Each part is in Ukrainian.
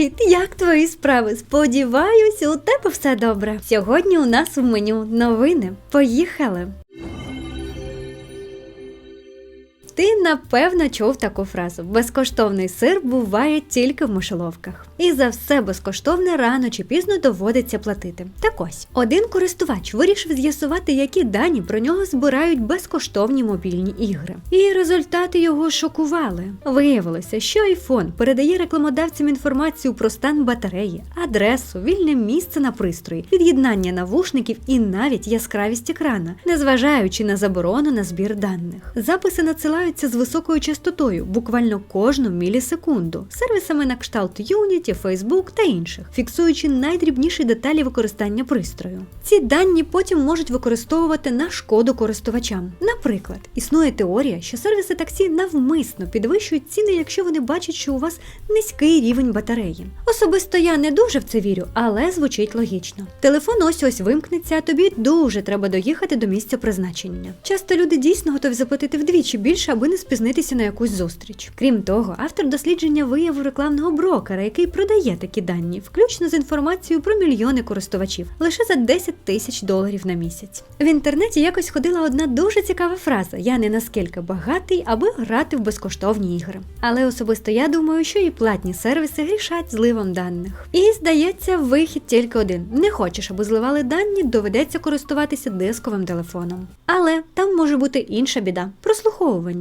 Привіт! Як твої справи? Сподіваюсь, у тебе все добре. Сьогодні у нас в меню новини. Поїхали! Ти напевно чув таку фразу: безкоштовний сир буває тільки в мишоловках. І за все безкоштовне рано чи пізно доводиться платити. Так ось один користувач вирішив з'ясувати, які дані про нього збирають безкоштовні мобільні ігри. І результати його шокували. Виявилося, що iPhone передає рекламодавцям інформацію про стан батареї, адресу, вільне місце на пристрої, під'єднання навушників і навіть яскравість екрана, незважаючи на заборону на збір даних. Записи надсилаються з високою частотою, буквально кожну мілісекунду, сервісами на кшталт Unity, Facebook та інших, фіксуючи найдрібніші деталі використання пристрою. Ці дані потім можуть використовувати на шкоду користувачам. Наприклад, існує теорія, що сервіси таксі навмисно підвищують ціни, якщо вони бачать, що у вас низький рівень батареї. Особисто я не дуже в це вірю, але звучить логічно. Телефон ось ось вимкнеться, а тобі дуже треба доїхати до місця призначення. Часто люди дійсно готові заплатити вдвічі більше, аби не спізнитися на якусь зустріч. Крім того, автор дослідження виявив рекламного брокера, який продає такі дані, включно з інформацією про мільйони користувачів, лише за 10 тисяч доларів на місяць. В інтернеті якось ходила одна дуже цікава фраза: я не наскільки багатий, аби грати в безкоштовні ігри. Але особисто я думаю, що і платні сервіси грішать зливом даних. І здається, вихід тільки один: не хочеш, аби зливали дані, доведеться користуватися дисковим телефоном. Але там може бути інша біда прослуховування.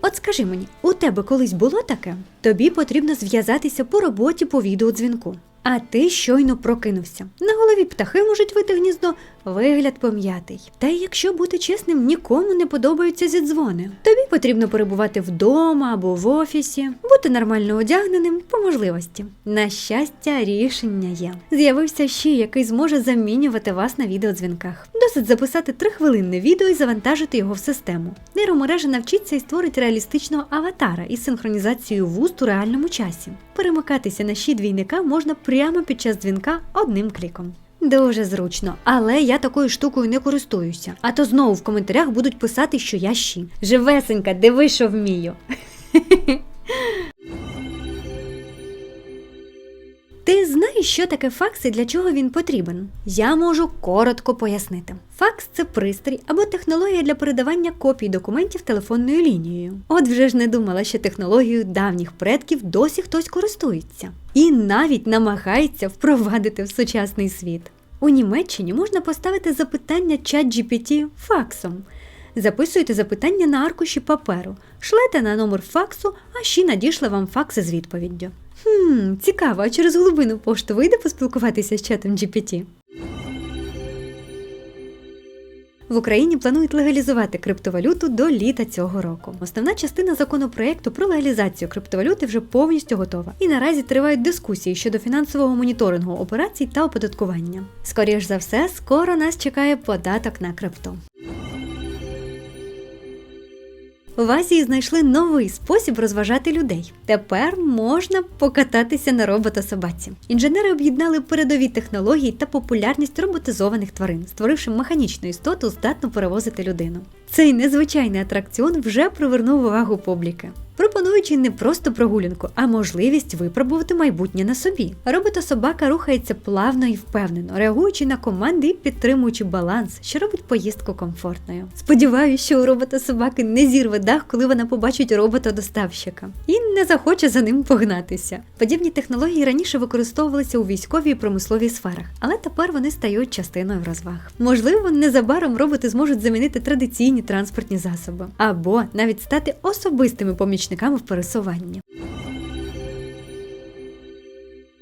От скажи мені, у тебе колись було таке? Тобі потрібно зв'язатися по роботі по відеодзвінку. А ти щойно прокинувся. На голові птахи можуть вити гніздо, вигляд пом'ятий. Та й якщо бути чесним, нікому не подобаються зідзвони. Тобі потрібно перебувати вдома або в офісі, бути нормально одягненим по можливості. На щастя, рішення є. З'явився ще який зможе замінювати вас на відеодзвінках. Досить записати трихвилинне відео і завантажити його в систему. Нейромережа навчиться і створить реалістичного аватара із синхронізацією вуст у реальному часі. Перемикатися на щит двійника можна прямо під час дзвінка одним кліком. Дуже зручно, але я такою штукою не користуюся. А то знову в коментарях будуть писати, що я щі. Живесенька, диви, що вмію. Ти знаєш, що таке факс і для чого він потрібен? Я можу коротко пояснити. Факс це пристрій або технологія для передавання копій документів телефонною лінією. От вже ж не думала, що технологією давніх предків досі хтось користується і навіть намагається впровадити в сучасний світ. У Німеччині можна поставити запитання чат GPT факсом. Записуєте запитання на аркуші паперу, шлете на номер факсу, а ще надійшли вам факси з відповіддю. Хм, цікаво, а через глибину пошту вийде поспілкуватися з чатом GPT? В Україні планують легалізувати криптовалюту до літа цього року. Основна частина законопроекту про легалізацію криптовалюти вже повністю готова, і наразі тривають дискусії щодо фінансового моніторингу операцій та оподаткування. Скоріш за все, скоро нас чекає податок на крипту. В Азії знайшли новий спосіб розважати людей. Тепер можна покататися на робота-собаці. Інженери об'єднали передові технології та популярність роботизованих тварин, створивши механічну істоту, здатну перевозити людину. Цей незвичайний атракціон вже привернув увагу публіки. Пропонуючи не просто прогулянку, а можливість випробувати майбутнє на собі. Робота-собака рухається плавно і впевнено, реагуючи на команди і підтримуючи баланс, що робить поїздку комфортною. Сподіваюся, що у робота-собаки не зірве дах, коли вона побачить робота-доставщика, і не захоче за ним погнатися. Подібні технології раніше використовувалися у військовій і промисловій сферах, але тепер вони стають частиною розваг. Можливо, незабаром роботи зможуть замінити традиційні транспортні засоби або навіть стати особистими помічниками в пересуванні.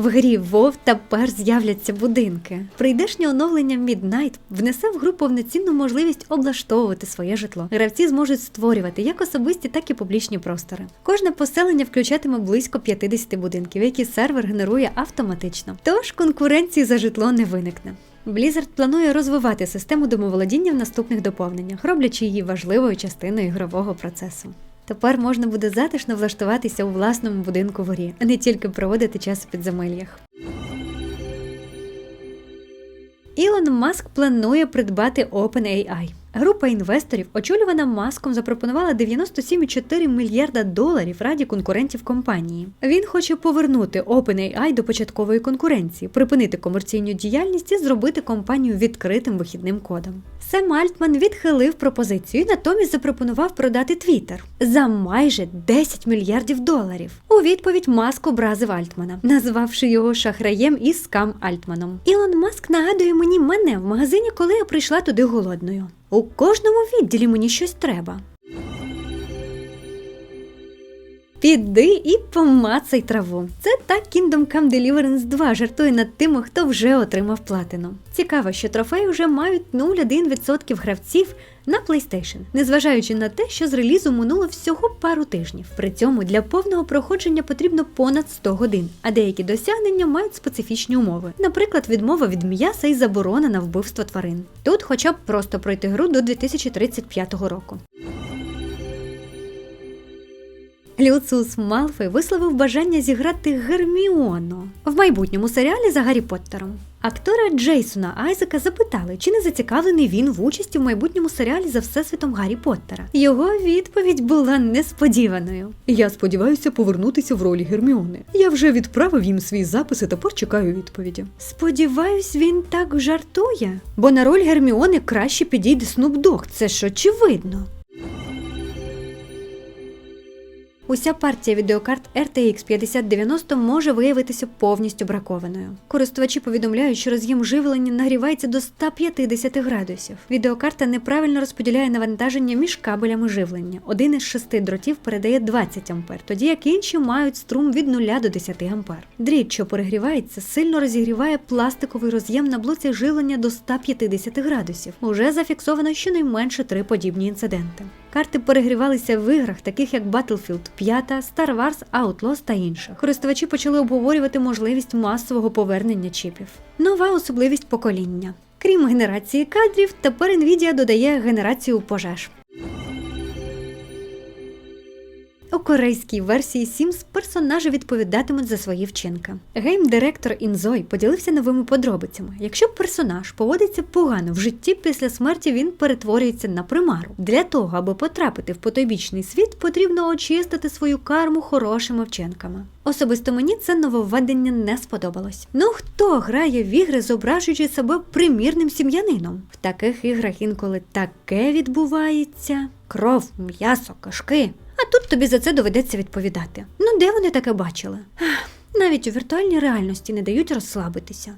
В грі WoW тепер з'являться будинки. Прийдешнє оновлення Midnight внесе в гру повноцінну можливість облаштовувати своє житло. Гравці зможуть створювати як особисті, так і публічні простори. Кожне поселення включатиме близько 50 будинків, які сервер генерує автоматично. Тож конкуренції за житло не виникне. Blizzard планує розвивати систему домоволодіння в наступних доповненнях, роблячи її важливою частиною ігрового процесу. Тепер можна буде затишно влаштуватися у власному будинку в горі, а не тільки проводити час у підземеллях. Ілон Маск планує придбати OpenAI. Група інвесторів, очолювана маском, запропонувала 97,4 мільярда доларів раді конкурентів компанії. Він хоче повернути OpenAI до початкової конкуренції, припинити комерційну діяльність і зробити компанію відкритим вихідним кодом. Сем Альтман відхилив пропозицію і натомість запропонував продати Twitter за майже 10 мільярдів доларів. У відповідь Маск образив Альтмана, назвавши його шахраєм і скам Альтманом. Ілон Маск нагадує мені мене в магазині, коли я прийшла туди голодною. У кожному відділі мені щось треба. Піди і помацай траву. Це так Kingdom Come Deliverance 2 жартує над тими, хто вже отримав платину. Цікаво, що трофеї вже мають 0,1% гравців на PlayStation, незважаючи на те, що з релізу минуло всього пару тижнів. При цьому для повного проходження потрібно понад 100 годин, а деякі досягнення мають специфічні умови, наприклад, відмова від м'яса і заборона на вбивство тварин. Тут, хоча б просто пройти гру до 2035 року. Люциус Малфой висловив бажання зіграти Герміону в майбутньому серіалі за Гаррі Поттером. Актора Джейсона Айзека запитали, чи не зацікавлений він в участі в майбутньому серіалі за всесвітом Гаррі Поттера. Його відповідь була несподіваною. Я сподіваюся повернутися в ролі Герміони. Я вже відправив їм свій запис і тепер чекаю відповіді. Сподіваюсь, він так жартує, бо на роль Герміони краще підійде Снуп Дог, це ж очевидно. Уся партія відеокарт RTX 5090 може виявитися повністю бракованою. Користувачі повідомляють, що роз'єм живлення нагрівається до 150 градусів. Відеокарта неправильно розподіляє навантаження між кабелями живлення. Один із шести дротів передає 20 А, тоді як інші мають струм від 0 до 10 А. Дріт, що перегрівається, сильно розігріває пластиковий роз'єм на блоці живлення до 150 градусів. Уже зафіксовано щонайменше три подібні інциденти. Карти перегрівалися в іграх, таких як Battlefield 5, Star Wars, Outlaws та інших. Користувачі почали обговорювати можливість масового повернення чіпів. Нова особливість покоління. Крім генерації кадрів, тепер Nvidia додає генерацію пожеж. У корейській версії Sims персонажі відповідатимуть за свої вчинки. Гейм-директор Інзой поділився новими подробицями. Якщо персонаж поводиться погано в житті після смерті, він перетворюється на примару. Для того, аби потрапити в потойбічний світ, потрібно очистити свою карму хорошими вчинками. Особисто мені це нововведення не сподобалось. Ну хто грає в ігри, зображуючи себе примірним сім'янином? В таких іграх інколи таке відбувається: кров, м'ясо, кишки. Тут тобі за це доведеться відповідати. Ну де вони таке бачили? Навіть у віртуальній реальності не дають розслабитися.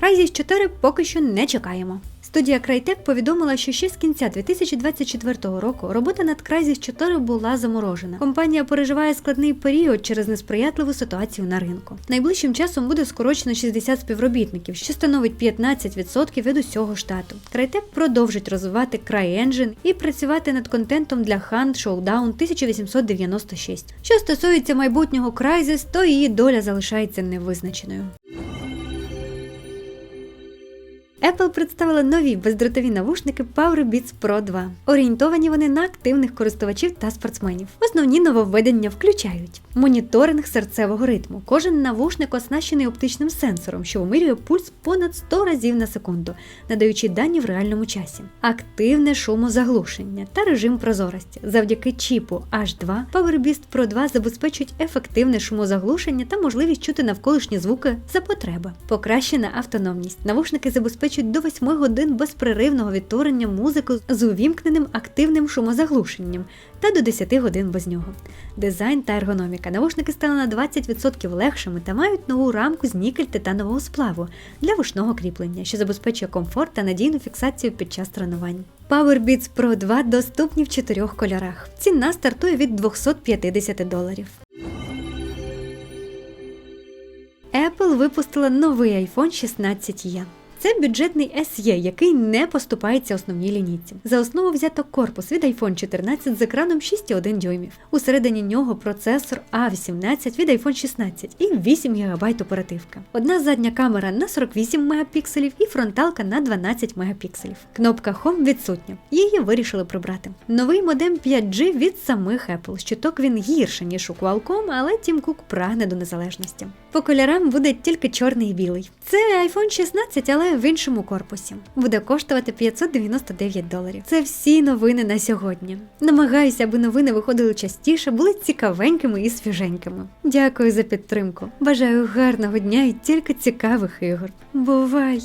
Crysis 4 поки що не чекаємо. Студія Crytek повідомила, що ще з кінця 2024 року робота над Crysis 4 була заморожена. Компанія переживає складний період через несприятливу ситуацію на ринку. Найближчим часом буде скорочено 60 співробітників, що становить 15% від усього штату. Crytek продовжить розвивати CryEngine і працювати над контентом для Hunt Showdown 1896. Що стосується майбутнього Crysis, то її доля залишається невизначеною. Apple представила нові бездротові навушники PowerBeats Pro 2. Орієнтовані вони на активних користувачів та спортсменів. Основні нововведення включають моніторинг серцевого ритму. Кожен навушник оснащений оптичним сенсором, що вимірює пульс понад 100 разів на секунду, надаючи дані в реальному часі, активне шумозаглушення та режим прозорості. Завдяки чіпу H2 PowerBeast Pro 2 забезпечують ефективне шумозаглушення та можливість чути навколишні звуки за потреби. Покращена автономність. Навушники забезпечують до 8 годин безперервного відтворення музики з увімкненим активним шумозаглушенням та до 10 годин без нього. Дизайн та ергономіка. Навушники стали на 20% легшими та мають нову рамку з нікель титанового сплаву для вушного кріплення, що забезпечує комфорт та надійну фіксацію під час тренувань. PowerBeats Pro 2 доступні в чотирьох кольорах. Ціна стартує від 250 доларів. Apple випустила новий iPhone 16e. Це бюджетний SE, який не поступається основній лінійці. За основу взято корпус від iPhone 14 з екраном 6,1 дюймів. Усередині нього процесор A18 від iPhone 16 і 8 ГБ оперативка. Одна задня камера на 48 мегапікселів і фронталка на 12 мегапікселів. Кнопка Home відсутня. Її вирішили прибрати. Новий модем 5G від самих Apple. Щиток він гірше, ніж у Qualcomm, але Тім Кук прагне до незалежності. По кольорам буде тільки чорний і білий. Це iPhone 16, але в іншому корпусі. Буде коштувати 599 доларів. Це всі новини на сьогодні. Намагаюся, аби новини виходили частіше, були цікавенькими і свіженькими. Дякую за підтримку. Бажаю гарного дня і тільки цікавих ігор. Бувай!